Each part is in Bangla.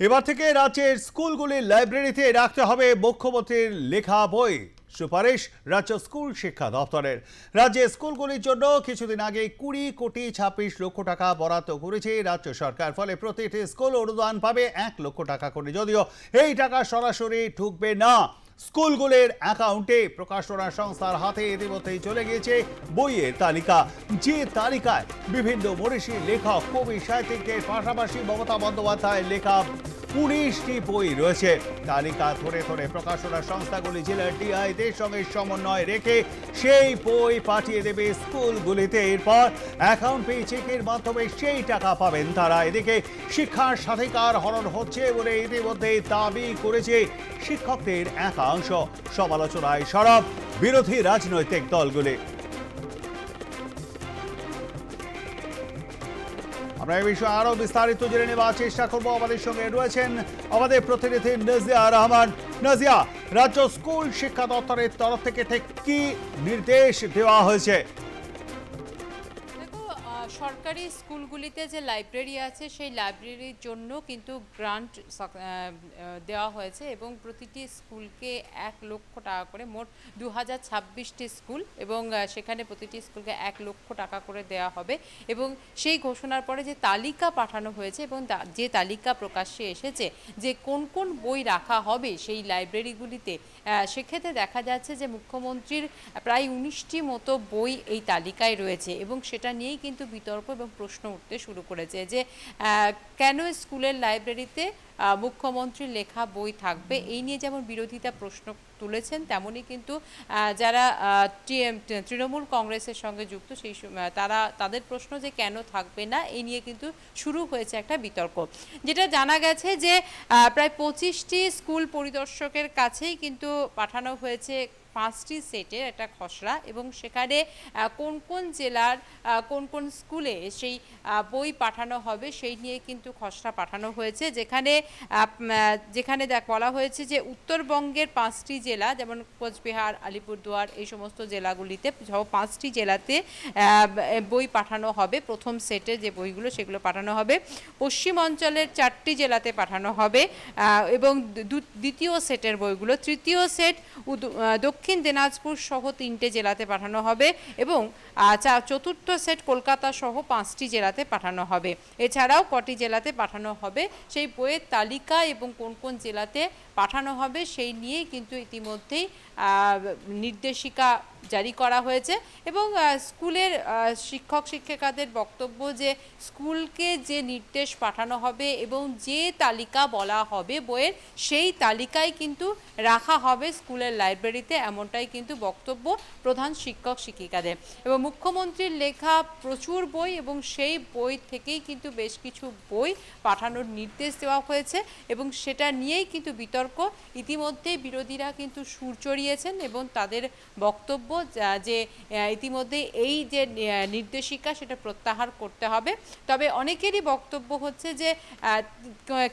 এবার থেকে রাজ্যের স্কুলগুলির লাইব্রেরিতে রাখতে হবে মুখ্যমন্ত্রীর লেখা বই। সুপারিশ রাজ্য স্কুল শিক্ষা দপ্তরের। রাজ্যে স্কুলগুলির জন্য কিছুদিন আগে কুড়ি কোটি ছাব্বিশ লক্ষ টাকা বরাদ্দ করেছে রাজ্য সরকার। ফলে প্রতিটি স্কুল অনুদান পাবে এক লক্ষ টাকা করে। যদিও এই টাকা সরাসরি ঢুকবে না। স্কুলগুলির অ্যাকাউন্টে প্রকাশনা সংস্থার হাতে ইতিমধ্যেই চলে গিয়েছে বইয়ের তালিকা। যে তালিকায় বিভিন্ন মনীষী লেখক, কবি, সাহিত্যিকদের পাশাপাশি মমতা বন্দ্যোপাধ্যায়ের লেখা উনিশটি বই রয়েছে। তালিকা ধরে ধরে প্রকাশনা সংস্থাগুলি জেলার ডিআইদের সঙ্গে সমন্বয় রেখে সেই বই পাঠিয়ে দেবে স্কুলগুলিতে। এরপর অ্যাকাউন্ট পে চেকের মাধ্যমে সেই টাকা পাবেন তারা। এদিকে শিক্ষার স্বাধিকার হরণ হচ্ছে বলে ইতিমধ্যে দাবি করেছে শিক্ষকদের একাংশ। সমালোচনায় সরব বিরোধী রাজনৈতিক দলগুলি। আমরা এই বিষয়ে আরও বিস্তারিত জেনে নেওয়ার চেষ্টা করব। আমাদের সঙ্গে রয়েছেন আমাদের প্রতিনিধি নাজিয়া রহমান। নাজিয়া, রাজ্য স্কুল শিক্ষা দপ্তরের তরফ থেকে ঠিক কি নির্দেশ দেওয়া হয়েছে? সরকারি স্কুলগুলিতে যে লাইব্রেরি আছে, সেই লাইব্রেরির জন্য কিন্তু গ্রান্ট দেওয়া হয়েছে এবং প্রতিটি স্কুলকে এক লক্ষ টাকা করে, মোট দু হাজার ছাব্বিশটি স্কুল এবং সেখানে প্রতিটি স্কুলকে এক লক্ষ টাকা করে দেওয়া হবে এবং সেই ঘোষণার পরে যে তালিকা পাঠানো হয়েছে এবং যে তালিকা প্রকাশ্যে এসেছে যে কোন কোন বই রাখা হবে সেই লাইব্রেরিগুলিতে সেক্ষেত্রে দেখা যাচ্ছে যে মুখ্যমন্ত্রীর প্রায় উনিশটি মতো বই এই তালিকায় রয়েছে এবং সেটা নিয়েই কিন্তু বিতর্ক এবং প্রশ্ন উঠতে শুরু করেছে যে কেন স্কুলের লাইব্রেরিতে মুখ্যমন্ত্রীর লেখা বই থাকবে। এই নিয়ে যেমন বিরোধিতা প্রশ্ন তুলেছেন, তেমনই কিন্তু যারা তৃণমূল কংগ্রেসের সঙ্গে যুক্ত সেই তারা, তাদের প্রশ্ন যে কেন থাকবে না, এই নিয়ে কিন্তু শুরু হয়েছে একটা বিতর্ক। যেটা জানা গেছে যে প্রায় পঁচিশটি স্কুল পরিদর্শকের কাছেই কিন্তু পাঠানো হয়েছে পাঁচটি সেটের একটা খসড়া এবং সেখানে কোন কোন জেলার কোন কোন স্কুলে সেই বই পাঠানো হবে সেই নিয়ে কিন্তু খসড়া পাঠানো হয়েছে, যেখানে যেখানে দেখ, বলা হয়েছে যে উত্তরবঙ্গের পাঁচটি জেলা, যেমন কোচবিহার, আলিপুরদুয়ার, এই সমস্ত জেলাগুলিতে সহ পাঁচটি জেলাতে বই পাঠানো হবে। প্রথম সেটে যে বইগুলো, সেগুলো পাঠানো হবে। পশ্চিম অঞ্চলের চারটি জেলাতে পাঠানো হবে এবং দ্বিতীয় সেটের বইগুলো। তৃতীয় সেট দক্ষিণ দিনাজপুর সহ তিনটে জেলাতে পাঠানো হবে এবং চতুর্থ সেট কলকাতা সহ পাঁচটি জেলাতে পাঠানো হবে। এছাড়াও কটি জেলাতে পাঠানো হবে, সেই বইয়ের তালিকা এবং কোন কোন জেলাতে পাঠানো হবে সেই নিয়ে কিন্তু ইতিমধ্যেই নির্দেশিকা জারি করা হয়েছে এবং স্কুলের শিক্ষক, শিক্ষিকাদের বক্তব্য যে স্কুলকে যে নির্দেশ পাঠানো হবে এবং যে তালিকা বলা হবে বইয়ের, সেই তালিকায় কিন্তু রাখা হবে স্কুলের লাইব্রেরিতে, এমনটাই কিন্তু বক্তব্য প্রধান শিক্ষক, শিক্ষিকাদের। এবং মুখ্যমন্ত্রীর লেখা প্রচুর বই এবং সেই বই থেকেই কিন্তু বেশ কিছু বই পাঠানোর নির্দেশ দেওয়া হয়েছে এবং সেটা নিয়েই কিন্তু বিতর্ক। ইতিমধ্যেই বিরোধীরা কিন্তু সুর চড়িয়েছেন এবং তাদের বক্তব্য যা- ইতিমধ্যে এই যে নির্দেশিকা সেটা প্রত্যাহার করতে হবে। তবে অনেকেরই বক্তব্য হচ্ছে যে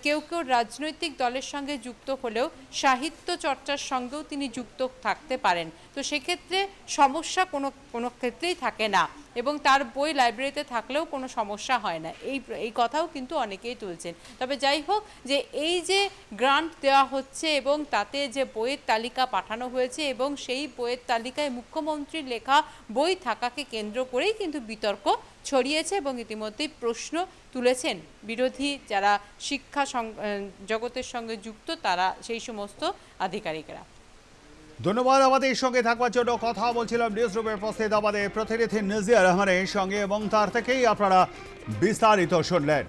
কেউ কেউ রাজনৈতিক দলের সঙ্গে যুক্ত হলেও সাহিত্য চর্চার সঙ্গেও তিনি যুক্ত থাকতে পারেন। তো সেক্ষেত্রে সমস্যা কোনো কোনো ক্ষেত্রেই থাকে না। এবং তার বই লাইব্রেরিতে থাকলেও কোনো সমস্যা হয় না। এই এই কথাও কিন্তু অনেকেই তুলছেন। তবে যাই হোক, যে এই যে গ্রান্ট দেওয়া হচ্ছে এবং তাতে যে বইয়ের তালিকা পাঠানো হয়েছে এবং সেই বইয়ের তালিকায় মুখ্যমন্ত্রীর লেখা বই থাকাকে কেন্দ্র করেই কিন্তু বিতর্ক ছড়িয়েছে এবং ইতিমধ্যেই প্রশ্ন তুলেছেন বিরোধী যারা শিক্ষা জগতের সঙ্গে যুক্ত তারা সেই সমস্ত আধিকারিকরা। ধন্যবাদ আমাদের সঙ্গে থাকবার জন্য। কথা বলছিলাম নিউজ রুমের উপস্থিত আমাদের প্রতিনিধি নজিয়া রহমানের সঙ্গে এবং তার থেকেই আপনারা বিস্তারিত শুনলেন।